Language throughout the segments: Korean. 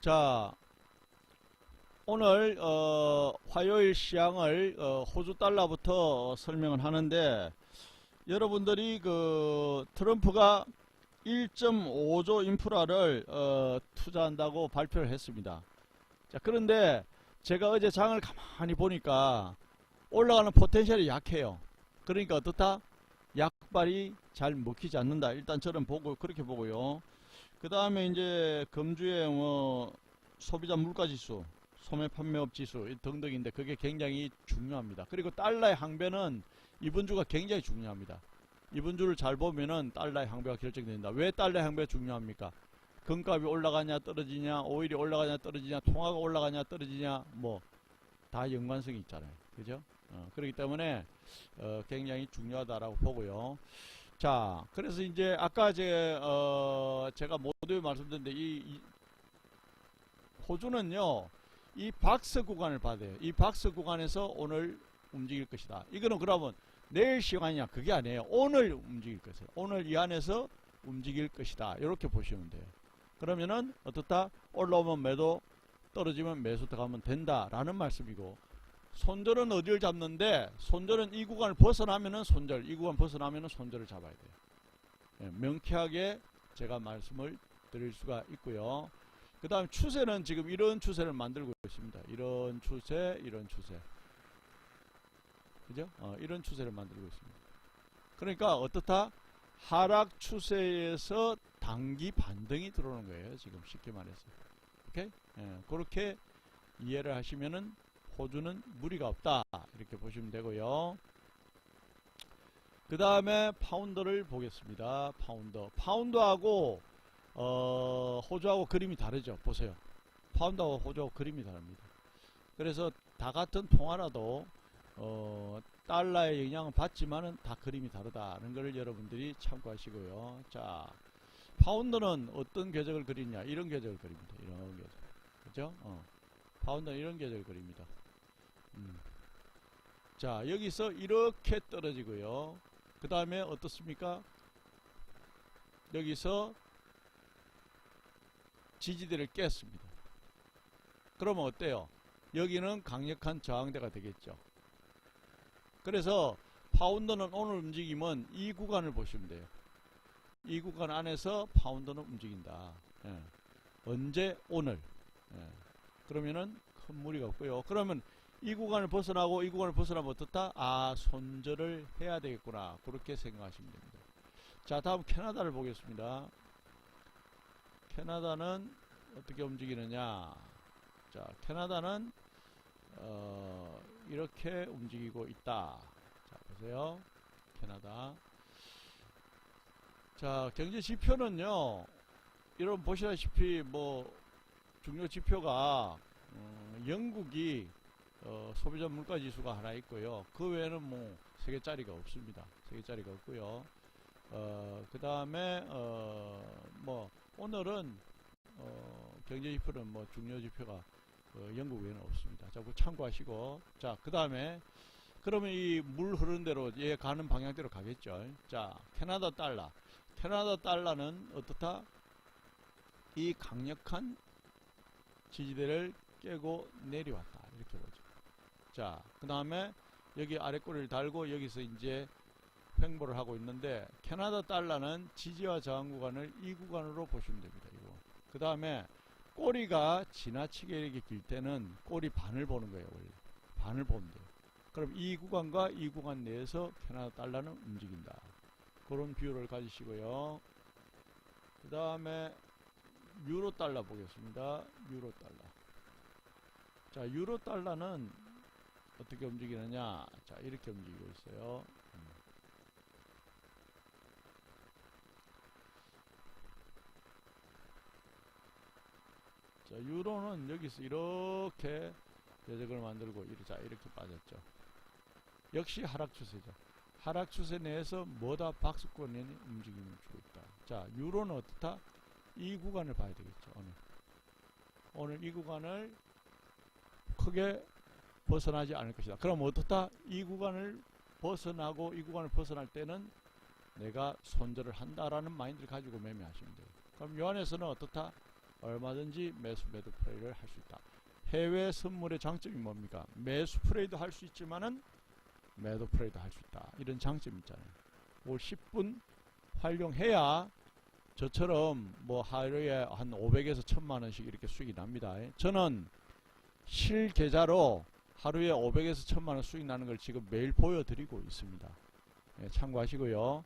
자, 오늘 어, 화요일 시황을 어, 호주 달러부터 설명을 하는데 여러분들이 그 트럼프가 1.5조 인프라를 어, 투자한다고 발표를 했습니다. 자, 그런데 제가 어제 장을 가만히 보니까 올라가는 포텐셜이 약해요. 그러니까 어떻다? 약발이 잘 먹히지 않는다. 일단 저는 보고 그렇게 보고요. 그 다음에 이제 금주의 뭐 소비자 물가 지수, 소매 판매업 지수 등등인데 그게 굉장히 중요합니다. 그리고 달러의 항배는 이번 주가 굉장히 중요합니다. 이번 주를 잘 보면은 달러의 항배가 결정된다. 왜 달러의 항배가 중요합니까? 금값이 올라가냐 떨어지냐, 오일이 올라가냐 떨어지냐, 통화가 올라가냐 떨어지냐, 뭐 다 연관성이 있잖아요. 그죠? 어, 그렇기 때문에 어, 굉장히 중요하다라고 보고요. 자, 그래서 이제 아까 제, 어, 제가 모두에 말씀드렸는데 이, 이 호주는요, 이 박스 구간을 받아요. 이 박스 구간에서 오늘 움직일 것이다. 이거는 그러면 내일 시간이냐? 그게 아니에요. 오늘 움직일 것이다. 오늘 이 안에서 움직일 것이다. 이렇게 보시면 돼요. 그러면은 어떻다? 올라오면 매도, 떨어지면 매수 들어가면 된다라는 말씀이고 손절은 어디를 잡는데 손절은 이 구간을 벗어나면은 손절, 이 구간 벗어나면은 손절을 잡아야 돼요. 예, 명쾌하게 제가 말씀을 드릴 수가 있고요. 그 다음 추세는 지금 이런 추세를 만들고 있습니다. 이런 추세, 이런 추세. 그죠? 어, 이런 추세를 만들고 있습니다. 그러니까 어떻다? 하락 추세에서 단기 반등이 들어오는 거예요. 지금 쉽게 말해서. 오케이? 예, 그렇게 이해를 하시면은 호주는 무리가 없다. 이렇게 보시면 되고요. 그 다음에 파운더를 보겠습니다. 파운더. 파운더하고 어, 호주하고 그림이 다르죠. 보세요. 파운드하고 호주하고 그림이 다릅니다. 그래서 다 같은 통화라도 어, 달러의 영향을 받지만은 다 그림이 다르다는 걸 여러분들이 참고하시고요. 자, 파운드는 어떤 궤적을 그리냐? 이런 궤적을 그립니다. 이런 궤적. 그죠? 어. 파운드는 이런 궤적을 그립니다. 음. 자, 여기서 이렇게 떨어지고요. 그 다음에 어떻습니까? 여기서 지지대를 깼습니다. 그러면 어때요? 여기는 강력한 저항대가 되겠죠. 그래서 파운드는 오늘 움직임은 이 구간을 보시면 돼요. 이 구간 안에서 파운드는 움직인다. 예. 언제? 오늘. 예. 그러면은 큰 무리가 없고요. 그러면 이 구간을 벗어나고 이 구간을 벗어나면 어떻다? 아, 손절을 해야 되겠구나. 그렇게 생각하시면 됩니다. 자, 다음 캐나다를 보겠습니다. 캐나다는 어떻게 움직이느냐? 자, 캐나다는 어, 이렇게 움직이고 있다. 자, 보세요. 캐나다. 자, 경제 지표는요. 여러분 보시다시피 뭐 중요 지표가 어, 영국이 어, 소비자 물가 지수가 하나 있고요. 그 외에는 뭐 세 개짜리가 없습니다. 세 개짜리가 없고요. 어, 그 다음에 어, 뭐 오늘은 어, 경제 지표는 뭐 중요 지표가 어, 영국 외에는 없습니다. 자, 그 참고하시고 자, 그 다음에 그러면 이 물 흐르는 대로 얘 가는 방향대로 가겠죠. 자, 캐나다 달러. 캐나다 달러는 어떻다? 이 강력한 지지대를 깨고 내려왔다. 자, 그 다음에 여기 아래 꼬리를 달고 여기서 이제 횡보를 하고 있는데 캐나다 달러는 지지와 저항 구간을 이 구간으로 보시면 됩니다. 이거. 그 다음에 꼬리가 지나치게 이렇게 길 때는 꼬리 반을 보는 거예요. 원래 반을 보면 돼요. 그럼 이 구간과 이 구간 내에서 캐나다 달러는 움직인다. 그런 비율을 가지시고요. 그 다음에 유로 달러 보겠습니다. 유로 달러. 자, 유로 달러는 어떻게 움직이느냐? 자, 이렇게 움직이고 있어요. 음. 자, 유로는 여기서 이렇게 대적을 만들고 자, 이렇게 빠졌죠. 역시 하락 추세죠. 하락 추세 내에서 뭐다 박스권이 움직임을 주고 있다. 자, 유로는 어떻다? 이 구간을 봐야 되겠죠. 오늘. 오늘 이 구간을 크게 벗어나지 않을 것이다. 그럼 어떻다? 이 구간을 벗어나고 이 구간을 벗어날 때는 내가 손절을 한다라는 마인드를 가지고 매매하시면 돼요. 그럼 요 안에서는 어떻다? 얼마든지 매수 매도 플레이를 할 수 있다. 해외 선물의 장점이 뭡니까? 매수 플레이도 할 수 있지만은 매도 플레이도 할 수 있다. 이런 장점이 있잖아요. 올 10분 활용해야 저처럼 뭐 하루에 한 500에서 1000만 원씩 이렇게 수익이 납니다. 저는 실 계좌로 하루에 500에서 1000만 원 수익 나는 걸 지금 매일 보여드리고 있습니다. 예, 참고하시고요.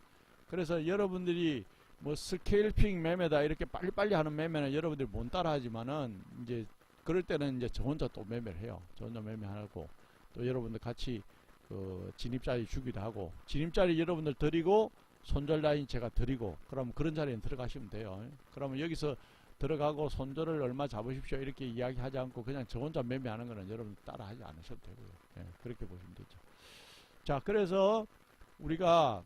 그래서 여러분들이 뭐 스케일핑 매매다 이렇게 빨리빨리 하는 매매는 여러분들이 못 따라하지만은 이제 그럴 때는 이제 저 혼자 또 매매를 해요. 저 혼자 매매하고 또 여러분들 같이 그 진입자리 주기도 하고 진입자리 여러분들 드리고 손절 라인 제가 드리고 그럼 그런 자리에 들어가시면 돼요. 그러면 여기서 들어가고 손절을 얼마 잡으십시오 이렇게 이야기하지 않고 그냥 저 혼자 매매하는 거는 여러분 따라하지 않으셔도 되고요. 예, 그렇게 보시면 되죠. 자, 그래서 우리가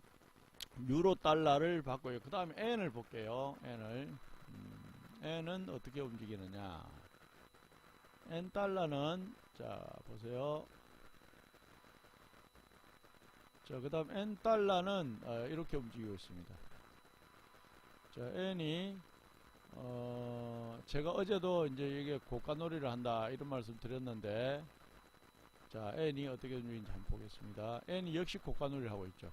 유로 달러를 받고요. 그 다음에 N을 볼게요. N을 음, N은 어떻게 움직이느냐? N 달러는 자 보세요. 자, 그 다음 N 달러는 어, 이렇게 움직이고 있습니다. 자, N이 어, 제가 어제도 이제 이게 고가놀이를 한다 이런 말씀 드렸는데 자, N이 어떻게 움직이는지 한번 보겠습니다. N이 역시 고가놀이를 하고 있죠.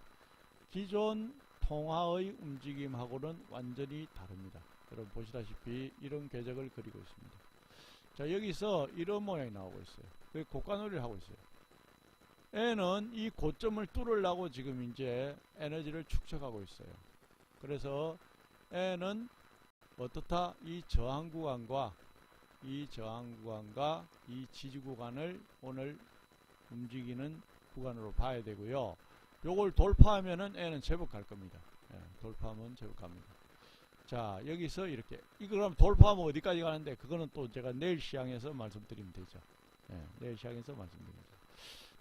기존 통화의 움직임하고는 완전히 다릅니다. 여러분 보시다시피 이런 궤적을 그리고 있습니다. 자, 여기서 이런 모양이 나오고 있어요. 그 고가놀이를 하고 있어요. N은 이 고점을 뚫으려고 지금 이제 에너지를 축적하고 있어요. 그래서 N은 어떻다? 이 저항 구간과 이 저항 구간과 이 지지 구간을 오늘 움직이는 구간으로 봐야 되고요. 요걸 돌파하면은 N은 제법 갈 겁니다. 예, 돌파하면 제법 갑니다. 자, 여기서 이렇게. 이거 그럼 돌파하면 어디까지 가는데, 그거는 또 제가 내일 시향에서 말씀드리면 되죠. 예, 내일 시향에서 되죠.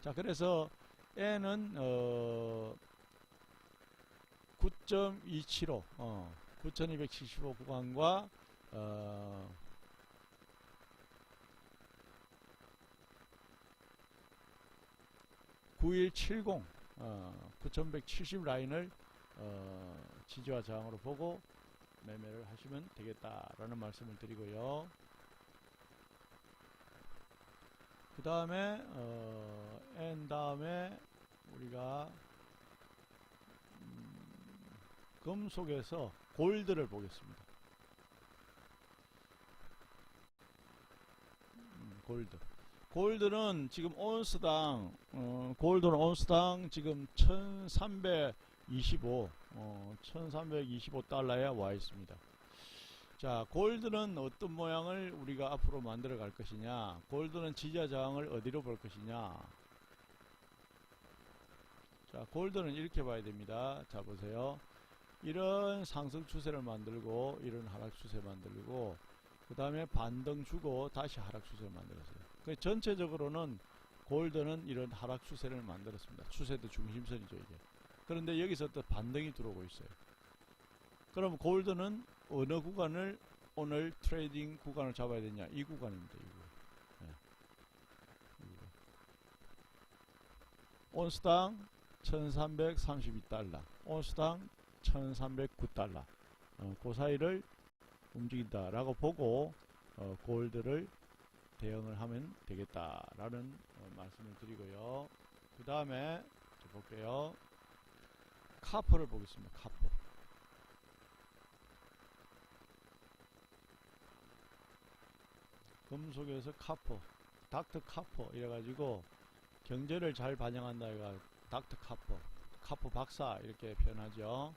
자, 그래서 N은, 어, 9.275, 어, 9275 구간과, 어, (9170) 어, 9170 라인을 어, 지지와 저항으로 보고 매매를 하시면 되겠다라는 말씀을 드리고요. 그 다음에 어, N 다음에 우리가 음, 금속에서 골드를 보겠습니다. 음, 골드. 골드는 지금 온스당 어, 골드는 온스당 지금 1325 어, 1325달러에 와 있습니다. 자, 골드는 어떤 모양을 우리가 앞으로 만들어 갈 것이냐? 골드는 지지와 저항을 어디로 볼 것이냐? 자, 골드는 이렇게 봐야 됩니다. 자, 보세요. 이런 상승 추세를 만들고 이런 하락 추세 만들고 그 다음에 반등 주고 다시 하락 추세를 만들었어요. 그 전체적으로는 골드는 이런 하락 추세를 만들었습니다. 추세도 중심선이죠 이게. 그런데 여기서 또 반등이 들어오고 있어요. 그럼 골드는 어느 구간을 오늘 트레이딩 구간을 잡아야 되냐? 이 구간입니다. 이 구간. 네. 온스당 1332달러, 온스당 1309달러. 어, 그 사이를 움직인다 라고 보고 어, 골드를 대응을 하면 되겠다 라는 어, 말씀을 드리고요. 그 다음에 볼게요. 카퍼를 보겠습니다. 카퍼. 금속에서 카퍼, 닥터 카퍼 이래가지고 경제를 잘 반영한다 이가 닥터 카퍼, 카퍼 박사 이렇게 표현하죠.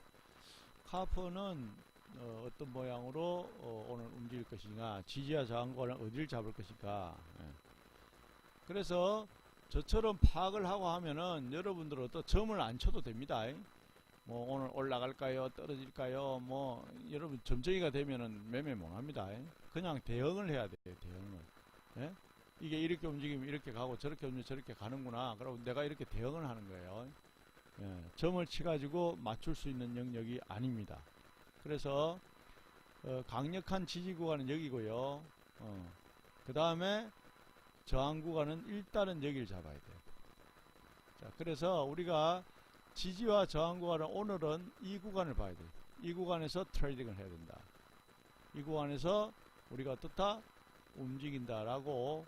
카퍼는 어, 떤 모양으로 어, 오늘 움직일 것이냐, 지지와 저항권을 어디를 잡을 것인가. 예. 그래서 저처럼 파악을 하고 하면은 여러분들은 또 점을 안 쳐도 됩니다. 뭐 오늘 올라갈까요, 떨어질까요, 뭐 여러분 점쟁이가 되면은 매매 못합니다. 그냥 대응을 해야 돼요, 대응을. 예? 이게 이렇게 움직이면 이렇게 가고 저렇게 움직이면 저렇게 가는구나. 그럼 내가 이렇게 대응을 하는 거예요. 예, 점을 치가지고 맞출 수 있는 영역이 아닙니다. 그래서 어, 강력한 지지 구간은 여기고요. 어, 그 다음에 저항 구간은 일단은 여기를 잡아야 돼요. 자, 그래서 우리가 지지와 저항 구간은 오늘은 이 구간을 봐야 돼요. 이 구간에서 트레이딩을 해야 된다. 이 구간에서 우리가 어떻다? 움직인다라고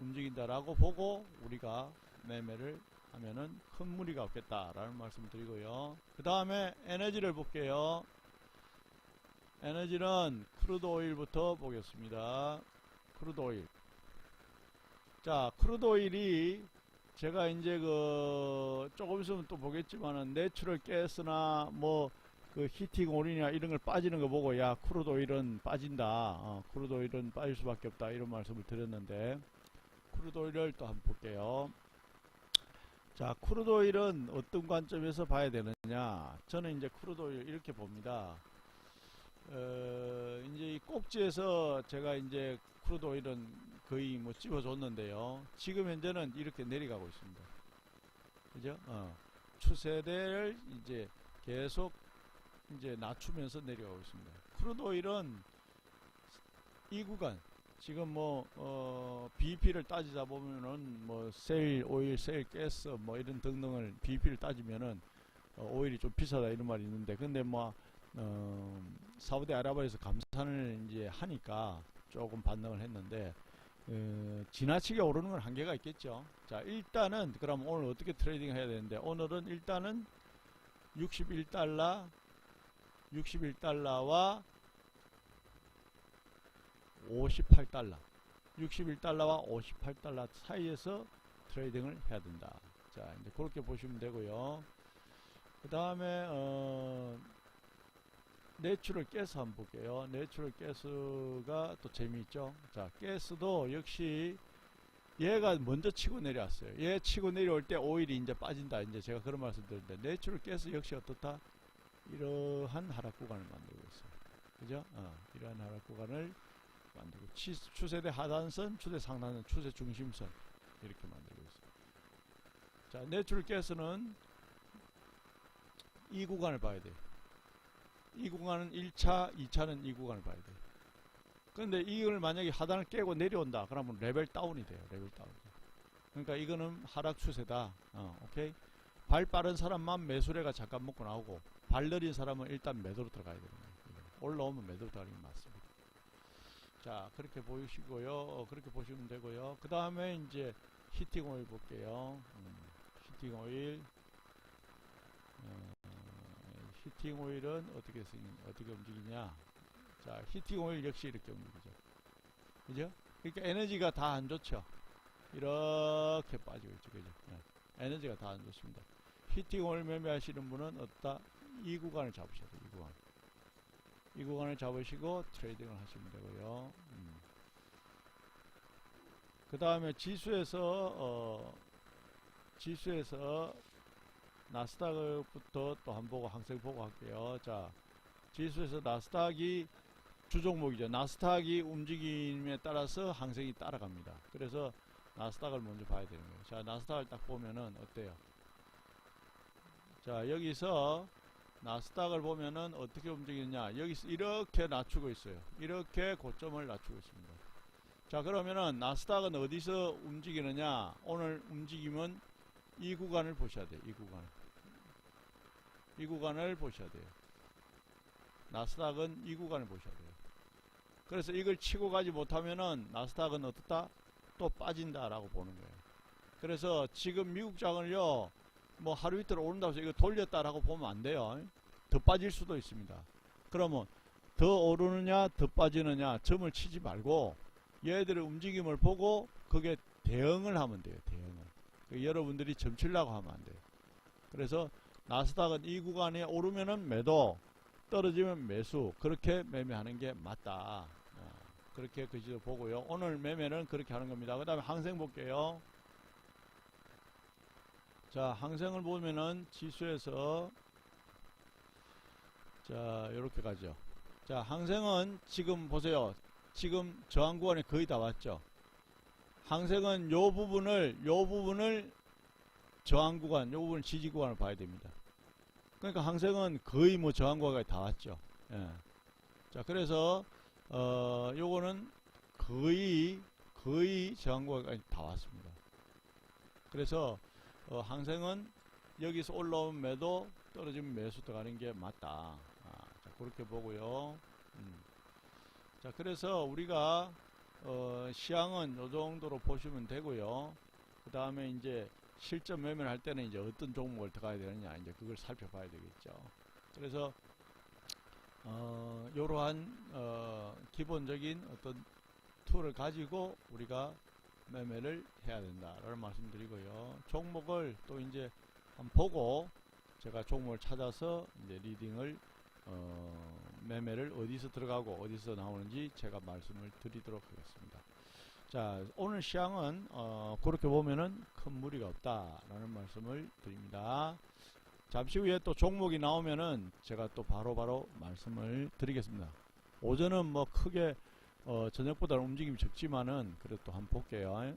움직인다라고 보고 우리가 매매를 하면은 큰 무리가 없겠다라는 말씀 드리고요. 그 다음에 에너지를 볼게요. 에너지는 크루드 오일부터 보겠습니다. 크루드 오일. 자, 크루드 오일이 제가 이제 그 조금 있으면 또 보겠지만은 내추럴 가스나 뭐 그 히팅 오일이나 이런 걸 빠지는 거 보고 야 크루드 오일은 빠진다. 어, 크루드 오일은 빠질 수밖에 없다 이런 말씀을 드렸는데 크루드 오일을 또 한번 볼게요. 자, 크루드 오일은 어떤 관점에서 봐야 되느냐? 저는 이제 크루드 오일 이렇게 봅니다. 어, 이제 이 꼭지에서 제가 이제 오일은 거의 뭐 집어줬는데요. 지금 현재는 이렇게 내려가고 있습니다. 그죠? 어. 추세대를 이제 계속 이제 낮추면서 내려가고 있습니다. 오일은 이 구간 지금 뭐 어, BP를 따지자 보면은 뭐 세일 오일, 세일 가스 뭐 이런 등등을 BP를 따지면은 어, 오일이 좀 비싸다 이런 말이 있는데 근데 뭐 어, 사우디 아라비아에서 감산을 이제 하니까 조금 반등을 했는데 어, 지나치게 오르는 건 한계가 있겠죠. 자 일단은 그럼 오늘 어떻게 트레이딩 해야 되는데 오늘은 일단은 61달러 61달러와 58달러 61달러와 58달러 사이에서 트레이딩을 해야 된다. 자, 이제 그렇게 보시면 되고요. 그 다음에 어, 내추럴 가스 한번 볼게요. 내추럴 가스가 또 재미있죠. 자, 가스도 역시 얘가 먼저 치고 내려왔어요. 얘 치고 내려올 때 오일이 이제 빠진다. 이제 제가 그런 말씀 드렸는데 내추럴 가스 역시 어떻다? 이러한 하락 구간을 만들고 있어요. 그죠? 어, 이러한 하락 구간을 만들고 치, 추세대 하단선, 추세 상단선, 추세 중심선 이렇게 만들고 있어요. 자, 내추럴 가스는 이 구간을 봐야 돼요. 이 구간은 1차, 2차는 이 구간을 봐야 돼요. 근데 이걸 만약에 하단을 깨고 내려온다. 그러면 레벨 다운이 돼요. 레벨 다운. 그러니까 이거는 하락 추세다. 어, 오케이? 발 빠른 사람만 매수래가 잠깐 먹고 나오고 발 느린 사람은 일단 매도로 들어가야 되는 거예요. 올라오면 매도로 들어가는 게 맞습니다. 자, 그렇게 보시고요. 어, 그렇게 보시면 되고요. 그 다음에 이제 히팅 오일 볼게요. 음, 히팅 오일. 어, 히팅 오일은 어떻게 쓰 어떻게 움직이냐? 자, 히팅 오일 역시 이렇게 움직이죠. 그죠? 그러니까 에너지가 다 안 좋죠. 이렇게 빠지고 있죠. 그죠? 예. 에너지가 다 안 좋습니다. 히팅 오일 매매하시는 분은 어디다? 이 구간을 잡으셔야 돼요. 이 구간. 이 구간을 잡으시고 트레이딩을 하시면 되고요. 음. 그 다음에 지수에서 어, 지수에서 나스닥부터 또 한 보고 항상 보고 할게요. 자, 지수에서 나스닥이 주종목이죠. 나스닥이 움직임에 따라서 항생이 따라갑니다. 그래서 나스닥을 먼저 봐야 되는 거예요. 자, 나스닥을 딱 보면은 어때요? 자, 여기서 나스닥을 보면은 어떻게 움직이느냐. 여기서 이렇게 낮추고 있어요. 이렇게 고점을 낮추고 있습니다. 자, 그러면은 나스닥은 어디서 움직이느냐? 오늘 움직임은 이 구간을 보셔야 돼요. 이 구간. 이 구간을 보셔야 돼요. 나스닥은 이 구간을 보셔야 돼요. 그래서 이걸 치고 가지 못하면은 나스닥은 어떻다? 또 빠진다 라고 보는 거예요. 그래서 지금 미국 장을요, 뭐 하루 이틀 오른다고 해서 이거 돌렸다라고 보면 안 돼요. 더 빠질 수도 있습니다. 그러면 더 오르느냐, 더 빠지느냐 점을 치지 말고 얘들의 움직임을 보고 그게 대응을 하면 돼요. 대응을. 그 여러분들이 점 치려고 하면 안 돼요. 그래서 나스닥은 이 구간에 오르면은 매도, 떨어지면 매수 그렇게 매매하는 게 맞다. 어, 그렇게 그지도 보고요. 오늘 매매는 그렇게 하는 겁니다. 그 다음에 항생 볼게요. 자, 항생을 보면은 지수에서 자, 이렇게 가죠. 자, 항생은 지금 보세요. 지금 저항 구간에 거의 다 왔죠. 항생은 요 부분을 요 부분을 저항 구간, 요 부분 지지 구간을 봐야 됩니다. 그러니까 항생은 거의 뭐 저항 구간에 다 왔죠. 예. 자, 그래서 어 요거는 거의 거의 저항 구간까지 다 왔습니다. 그래서 어, 항생은 여기서 올라오면 매도, 떨어지면 매수 들어가는 게 맞다. 아, 자, 그렇게 보고요. 음. 자, 그래서 우리가 어, 시향은 요 정도로 보시면 되고요. 그 다음에 이제 실전 매매를 할 때는 이제 어떤 종목을 들어가야 되느냐 이제 그걸 살펴봐야 되겠죠. 그래서 어, 이러한 어, 기본적인 어떤 툴을 가지고 우리가 매매를 해야 된다라는 말씀드리고요. 종목을 또 이제 한번 보고 제가 종목을 찾아서 이제 리딩을 어, 매매를 어디서 들어가고 어디서 나오는지 제가 말씀을 드리도록 하겠습니다. 자, 오늘 시황은 어, 그렇게 보면은 큰 무리가 없다라는 말씀을 드립니다. 잠시 후에 또 종목이 나오면은 제가 또 바로바로 말씀을 드리겠습니다. 오전은 뭐 크게 어, 저녁보다 움직임이 적지만은 그래도 한번 볼게요.